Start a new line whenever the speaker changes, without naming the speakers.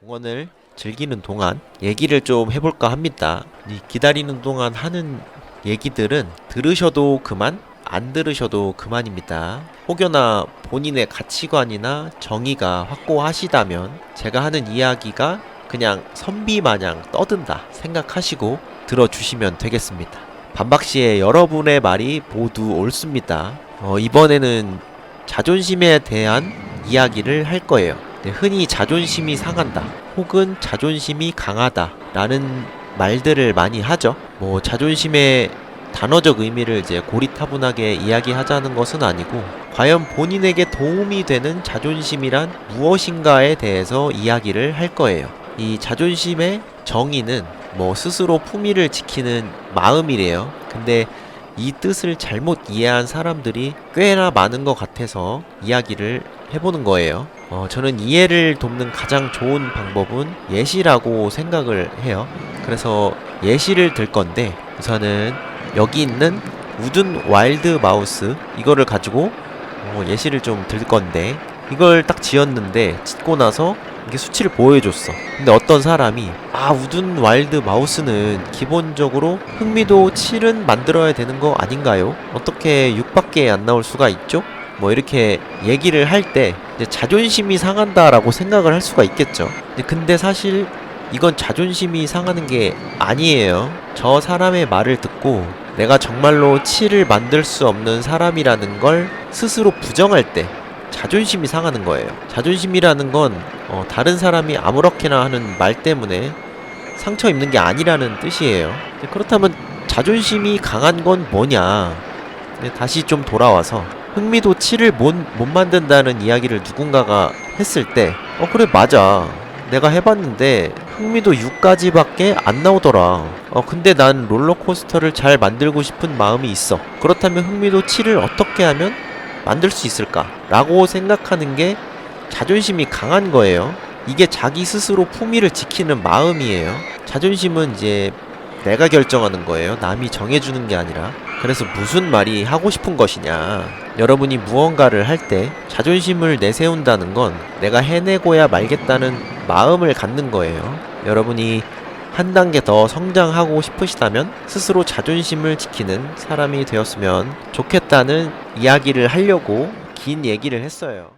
공원을 즐기는 동안 얘기를 좀 해볼까 합니다. 이 기다리는 동안 하는 얘기들은 들으셔도 그만, 안 들으셔도 그만입니다. 혹여나 본인의 가치관이나 정의가 확고하시다면 제가 하는 이야기가 그냥 선비 마냥 떠든다 생각하시고 들어주시면 되겠습니다. 반박시에 여러분의 말이 모두 옳습니다. 어, 이번에는 자존심에 대한 이야기를 할 거예요. 네, 흔히 자존심이 상한다, 혹은 자존심이 강하다 라는 말들을 많이 하죠. 뭐, 자존심의 단어적 의미를 이제 고리타분하게 이야기하자는 것은 아니고, 과연 본인에게 도움이 되는 자존심이란 무엇인가에 대해서 이야기를 할 거예요. 이 자존심의 정의는 뭐 스스로 품위를 지키는 마음이래요. 근데 이 뜻을 잘못 이해한 사람들이 꽤나 많은 것 같아서 이야기를 해보는 거예요. 어, 저는 이해를 돕는 가장 좋은 방법은 예시라고 생각을 해요. 그래서 예시를 들 건데 우선은 여기 있는 우든 와일드 마우스 이거를 가지고 어, 예시를 좀 들 건데 이걸 딱 지었는데 짓고 나서 이게 수치를 보여줬어. 근데 어떤 사람이 아 우든 와일드 마우스는 기본적으로 흥미도 7은 만들어야 되는 거 아닌가요? 어떻게 6밖에 안 나올 수가 있죠? 뭐 이렇게 얘기를 할 때 자존심이 상한다라고 생각을 할 수가 있겠죠. 근데 사실 이건 자존심이 상하는 게 아니에요. 저 사람의 말을 듣고 내가 정말로 7을 만들 수 없는 사람이라는 걸 스스로 부정할 때 자존심이 상하는 거예요. 자존심이라는 건 어, 다른 사람이 아무렇게나 하는 말 때문에 상처 입는 게 아니라는 뜻이에요. 그렇다면 자존심이 강한 건 뭐냐? 근데 다시 좀 돌아와서 흥미도 7을 못, 못 만든다는 이야기를 누군가가 했을 때, 어, 그래, 맞아. 내가 해봤는데 흥미도 6까지밖에 안 나오더라. 어, 근데 난 롤러코스터를 잘 만들고 싶은 마음이 있어. 그렇다면 흥미도 7을 어떻게 하면 만들 수 있을까? 라고 생각하는 게 자존심이 강한 거예요. 이게 자기 스스로 품위를 지키는 마음이에요. 자존심은 이제 내가 결정하는 거예요. 남이 정해주는 게 아니라. 그래서 무슨 말이 하고 싶은 것이냐. 여러분이 무언가를 할 때 자존심을 내세운다는 건 내가 해내고야 말겠다는 마음을 갖는 거예요. 여러분이 한 단계 더 성장하고 싶으시다면 스스로 자존심을 지키는 사람이 되었으면 좋겠다는 이야기를 하려고 긴 얘기를 했어요.